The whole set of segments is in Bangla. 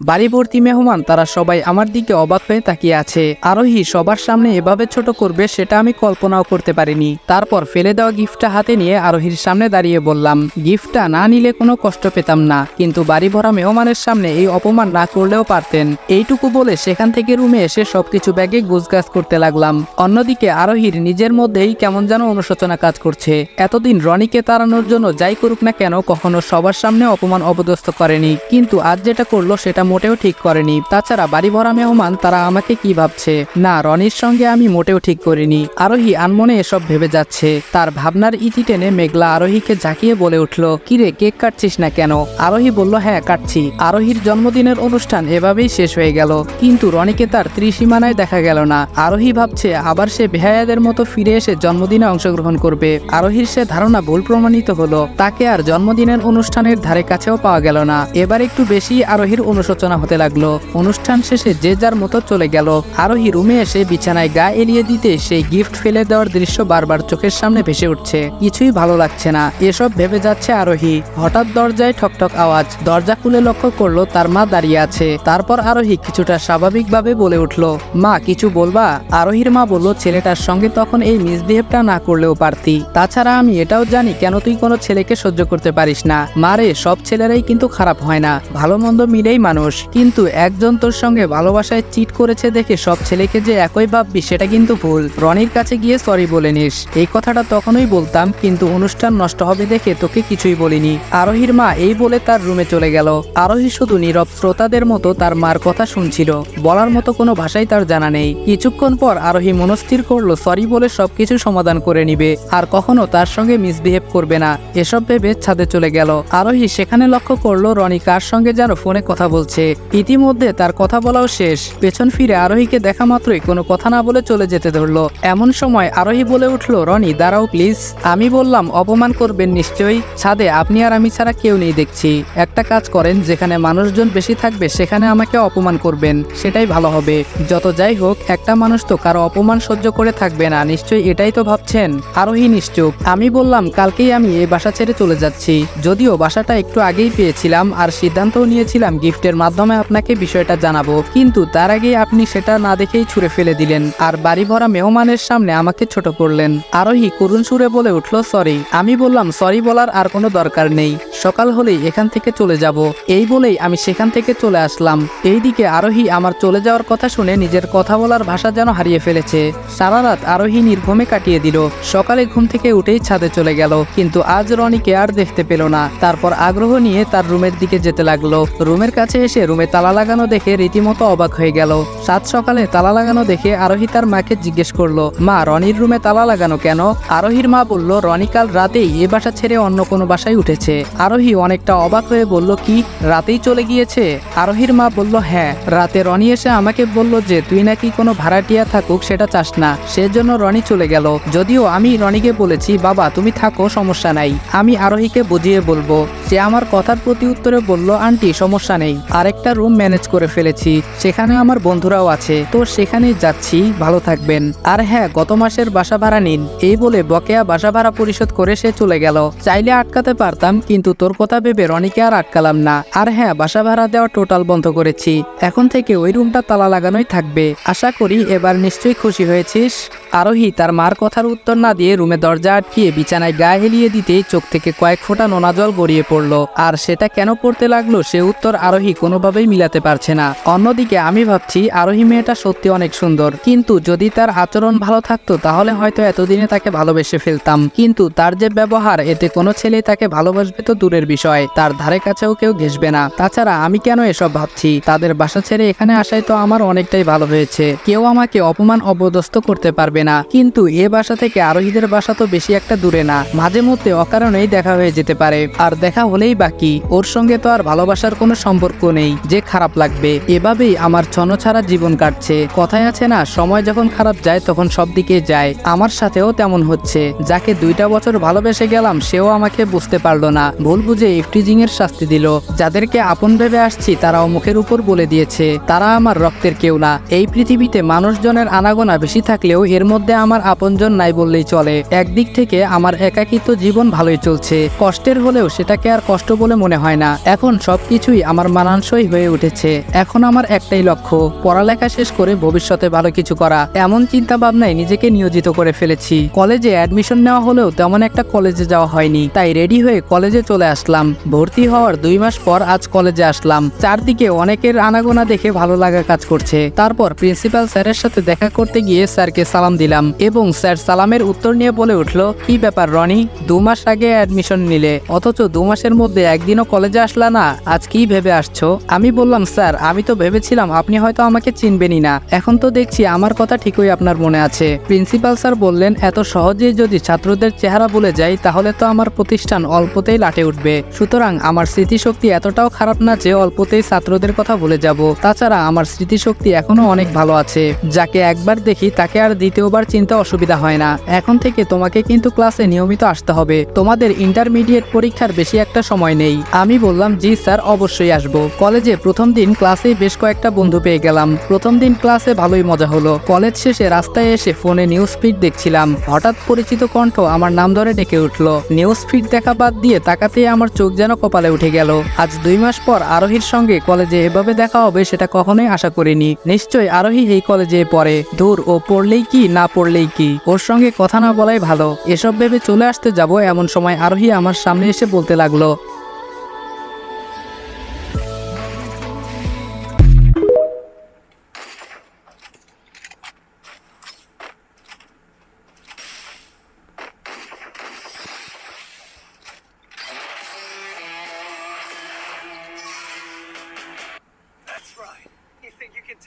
বাড়িভর্তি মেহমান, তারা সবাই আমার দিকে অবাক হয়ে তাকিয়ে আছে। আরোহী সবার সামনে এভাবে ছোট করবে সেটা আমি কল্পনাও করতে পারিনি। তারপর ফেলে দেওয়া গিফটটা হাতে নিয়ে আরোহীর সামনে দাঁড়িয়ে বললাম, গিফটটা না নিলে কোনো কষ্ট পেতাম না। কিন্তু বাড়ি ভরা মেহমানের সামনে এই অপমান না করলেও পারতেন। এইটুকু বলে সেখান থেকে রুমে এসে সবকিছু ব্যাগে গুজগাছ করতে লাগলাম। অন্যদিকে আরোহীর নিজের মধ্যেই কেমন যেন অনুশোচনা কাজ করছে। এতদিন রনিকে তাড়ানোর জন্য যাই করুক না কেন, কখনো সবার সামনে অপমান অপদস্থ করেনি। কিন্তু আজ যেটা করল সেটা মোটেও ঠিক করেনি। তাছাড়া বাড়ি ভরা মেহমান, তারা আমাকে কি ভাবছে? না, রনির সঙ্গে আমি মোটেও ঠিক করিনি। আরোহী আনমনে এসব ভেবে যাচ্ছে। তার ভাবনার ইতি টেনে মেঘলা আরোহীকে ঝাঁকিয়ে বলে উঠল, কিরে, কেক কাটছিস না কেন? আরোহী বলল হ্যাঁ কাটছি। আরোহীর জন্মদিনের অনুষ্ঠান এভাবেই শেষ হয়ে গেল। কিন্তু রনিকে তার ত্রিসীমানায় দেখা গেল না। আরোহী ভাবছে, আবার সে বেহায়াদের মতো ফিরে এসে জন্মদিনে অংশগ্রহণ করবে। আরোহীর সে ধারণা ভুল প্রমাণিত হলো। তাকে আর জন্মদিনের অনুষ্ঠানের ধারে কাছেও পাওয়া গেল না। এবার একটু বেশি আরোহীর অনুশোচনা হতে লাগল। অনুষ্ঠান শেষে যে যার মতো চলে গেল। আরোহী রুমে এসে বিছানায় গা এলিয়ে দিতে সেই গিফট ফেলে দেওয়ার দৃশ্য বারবার চোখের সামনে ভেসে উঠছে। কিছুই ভালো লাগছে না। এসব ভেবে যাচ্ছে আরোহী। হঠাৎ দরজায় ঠকঠক আওয়াজ। দরজা খুলে লক্ষ্য করল তার মা দাঁড়িয়ে আছে। তারপর আরোহী কিছুটা স্বাভাবিকভাবে বলে উঠল, মা, কিছু বলবা? আরোহীর মা বলল, ছেলেটার সঙ্গে তখন এই মিসবিহেভটা না করলেও পারতি। তাছাড়া আমি এটাও জানি, কেন তুই কোনো ছেলেকে সহ্য করতে পারিস না? মারে সব ছেলেরাই কিন্তু খারাপ হয় না। ভালো মন্দ মিলেই মানুষ। কিন্তু একজন তোর সঙ্গে ভালোবাসায় চিট করেছে দেখে সব ছেলেকে যে একই ভাববি, সেটা কিন্তু ভুল। রনির কাছে গিয়ে সরি বলে নিস। এই কথাটা তখনই বলতাম, কিন্তু অনুষ্ঠান নষ্ট হবে দেখে তোকে কিছুই বলিনি। আরোহীর মা এই বলে তার রুমে চলে গেল। আরোহী শুধু নীরব শ্রোতাদের মতো তার মার কথা শুনছিল। বলার মতো কোনো ভাষাই তার জানা নেই। কিছুক্ষণ পর আরোহী মনস্থির করল সরি বলে সবকিছু সমাধান করে নিবে। আর কখনো তার সঙ্গে মিসবিহেভ করবে না। এসব ভেবে ছাদে চলে গেল। আরোহী সেখানে লক্ষ্য করল রনি কার সঙ্গে যেন ফোনে কথা বলছে। ইতিমধ্যে তার কথা বলাও শেষ। পেছন ফিরে আরোহীকে দেখা মাত্রই কোনো কথা না বলে চলে যেতে ধরলো। এমন সময় আরোহী বলে উঠল, রনি, দাঁড়াও, প্লিজ। আমি বললাম, অপমান করবেন নিশ্চয়ই। ছাদে আপনি আর আমি ছাড়া কেউ নেই, দেখছি। একটা কাজ করেন, যেখানে মানুষজন বেশি থাকবে, সেখানে আমাকে অপমান করবেন। সেটাই ভালো হবে। যত যাই হোক, একটা মানুষ তো কারও অপমান সহ্য করে থাকবে না, নিশ্চয়ই এটাই তো ভাবছেন? আরোহী নিশ্চুপ। আমি বললাম, কালকেই আমি এই বাসা ছেড়ে চলে যাচ্ছি। যদিও বাসাটা একটু আগেই পেয়েছিলাম, আর সিদ্ধান্তও নিয়েছিলাম গিফটের মাধ্যমে আপনাকে বিষয়টা জানাব। কিন্তু তার আগে আপনি সেটা না দেখেই ছুঁড়ে ফেলে দিলেন আর বাড়ি ভরা মেহমানের সামনে আমাকে ছোট করলেন। আরোহী করুণ সুরে বলে উঠল, সরি। আমি বললাম, সরি বলার আর কোনো দরকার নেই। সকাল হলেই এখান থেকে চলে যাব। এই বলেই আমি সেখান থেকে চলে আসলাম। এইদিকে আরোহী আমার চলে যাওয়ার কথা শুনে নিজের কথা বলার ভাষা যেন হারিয়ে ফেলেছে। সারা রাত আরোহী নির্ঘমে কাটিয়ে দিল। সকালে ঘুম থেকে উঠেই ছাদে চলে গেল। কিন্তু আজ রনিকে আর দেখতে পেল না। তারপর আগ্রহ নিয়ে তার রুমের দিকে যেতে লাগল। রুমের কাছে এসে রুমে তালা লাগানো দেখে রীতিমতো অবাক হয়ে গেল। সাত সকালে তালা লাগানো দেখে আরোহী তার মাকে জিজ্ঞেস করল, মা, রনির রুমে তালা লাগানো কেন? আরোহীর মা বলল, রনি কাল রাতেই এ বাসা ছেড়ে অন্য কোনো বাসায় উঠেছে। আরোহী অনেকটা অবাক হয়ে বলল, কি, রাতেই চলে গিয়েছে? আরোহীর মা বলল হ্যাঁ রাতে রনি এসে আমাকে বলল যে তুই নাকি কোনো ভাড়াটিয়া থাকুক, সেটা চাস না। সেজন্য রনি চলে গেল। যদিও আমি রনিকে বলেছি, বাবা, তুমি থাকো, সমস্যা নাই। আমি আরোহীকে বুঝিয়ে বলব, সে আমার কথার প্রতি উত্তরে বলল, আন্টি, সমস্যা নেই। আরেকটা রুম ম্যানেজ করে ফেলেছি। সেখানে আমার বন্ধুরাও আছে। তো সেখানে যাচ্ছি। ভালো থাকবেন। আর হ্যাঁ গত মাসের বাসা ভাড়া নিন। এই বলে বকেয়া বাসা ভাড়া পরিশোধ করে সে চলে গেল। চাইলে আটকাতে পারতাম, কিন্তু তোর কথা ভেবে রনিকে আর আটকালাম না। আর হ্যাঁ বাসা ভাড়া দেওয়া টোটাল বন্ধ করেছি। এখন থেকে ওই রুমটা তালা লাগানোই থাকবে। আশা করি এবার নিশ্চয়ই খুশি হয়েছিস। আরোহী তার মার কথার উত্তর না দিয়ে রুমে দরজা আটকিয়ে বিছানায় গা হেলিয়ে দিতেই চোখ থেকে কয়েক ফোঁটা নোনা জল গড়িয়ে পড়ল। আর সেটা কেন পড়তে লাগল সে উত্তর আরোহী কোনোভাবেই মিলাতে পারছে না। অন্যদিকে আমি ভাবছি, আরোহী মেয়েটা সত্যি অনেক সুন্দর। কিন্তু যদি তার আচরণ ভালো থাকতো, তাহলে হয়তো এতদিনে তাকে ভালোবেসে ফেলতাম। কিন্তু তার যে ব্যবহার, এতে কোনো ছেলে তাকে ভালোবাসবে তো দূরের বিষয়। তার ধারে কাছেও কেউ ঘেসবে না। তাছাড়া আমি কেন এসব ভাবছি? তাদের বাসা ছেড়ে এখানে আসায় তো আমার অনেকটাই ভালো হয়েছে। কেউ আমাকে অপমান অবদস্ত করতে পারবে না। কিন্তু এ বাসা থেকে আরোহীদের বাসা তো বেশি একটা দূরে না। মাঝে মধ্যে অকারণেই দেখা হয়ে যেতে পারে। আর দেখা হলেই বাকি ওর সঙ্গে তো আর ভালোবাসার কোনো সম্পর্ক নেই, যে খারাপ লাগবে। এভাবেই আমার ছনছাড়া জীবন কাটছে। কথায় আছে না, সময় যখন খারাপ যায় তখন সব দিকে যায়। আমার সাথেও তেমন হচ্ছে। যাকে দুইটা বছর ভালোবেসে গেলাম, সেও আমাকে বুঝতে পারল না। ভুল বুঝে ইফটিজিং এর শাস্তি দিল। যাদেরকে আপন ভেবে আসছি, তারাও মুখের উপর বলে দিয়েছে, তারা আমার রক্তের কেউ না। এই পৃথিবীতে মানুষজনের আনাগোনা বেশি থাকলেও এর মধ্যে আমার আপনজন নাই বললেই চলে। একদিক থেকে আমার একাকিত্ব জীবন ভালোই চলছে। কষ্টের হলেও সেটাকে আর কষ্ট বলে মনে হয় না। এখন সবকিছুই আমার মানানসই মানানসই হয়ে উঠেছে। এখন আমার একটাই লক্ষ্য, পড়ালেখা শেষ করে ভবিষ্যতে ভালো কিছু করা। এমন চিন্তা ভাবনায় নিজেকে নিয়োজিত করে ফেলেছি। কলেজে অ্যাডমিশন নেওয়া হলেও তেমন একটা কলেজে যাওয়া হয়নি। তাই রেডি হয়ে কলেজে চলে আসলাম। ভর্তি হওয়ার দুই মাস পর আজ কলেজে আসলাম। চারদিকে অনেকের আনাগোনা দেখে ভালো লাগা কাজ করছে। তারপর প্রিন্সিপাল স্যারের সাথে দেখা করতে গিয়ে স্যারকে সালাম দিলাম এবং স্যার সালামের উত্তর নিয়ে বলে উঠল, কি ব্যাপার রনি? দু মাস আগে অ্যাডমিশন নিলে। অথচ দু মাসের মধ্যে একদিনও কলেজে আসলা না। আজ কি ভেবে আসছো? আমি বললাম, স্যার, আমি তো ভেবেছিলাম আপনি হয়তো আমাকে চিনবেনই না। এখন তো দেখছি আমার কথা ঠিকই আপনার মনে আছে। প্রিন্সিপাল স্যার বললেন, এত সহজেই যদি ছাত্রদের চেহারা ভুলে যাই, তাহলে তো আমার প্রতিষ্ঠান অল্পতেই লাটে উঠবে। সুতরাং আমার স্মৃতিশক্তি এতটাও খারাপ না যে অল্পতেই ছাত্রদের কথা ভুলে যাব। তাছাড়া আমার স্মৃতিশক্তি এখনও অনেক ভালো আছে। যাকে একবার দেখি, তাকে আর দ্বিতীয়বার চিনতে অসুবিধা হয় না। এখন থেকে তোমাকে কিন্তু ক্লাসে নিয়মিত আসতে হবে। তোমাদের ইন্টারমিডিয়েট পরীক্ষার বেশি একটা সময় নেই। আমি বললাম, জি স্যার, অবশ্যই আসব। কলেজে প্রথম দিন ক্লাসে বেশ কয়েকটা বন্ধু পেয়ে গেলাম। প্রথম দিন ক্লাসে ভালোই মজা হলো। কলেজ শেষে রাস্তায় এসে ফোনে নিউজ ফিড দেখছিলাম। হঠাৎ পরিচিত কণ্ঠ আমার নাম ধরে ডেকে উঠল। নিউজ ফিড দেখা বাদ দিয়ে তাকাতেই আমার চোখ যেন কপালে উঠে গেল। আজ দুই মাস পর আরোহীর সঙ্গে কলেজে এভাবে দেখা হবে সেটা কখনোই আশা করিনি। নিশ্চয় আরোহী এই কলেজে পড়ে। দূর ও পড়লেই কি, না পড়লেই কি? ওর সঙ্গে কথা না বলাই ভালো। এসব ভেবে চলে আসতে যাব এমন সময় আরোহী আমার সামনে এসে বলতে লাগল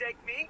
take me.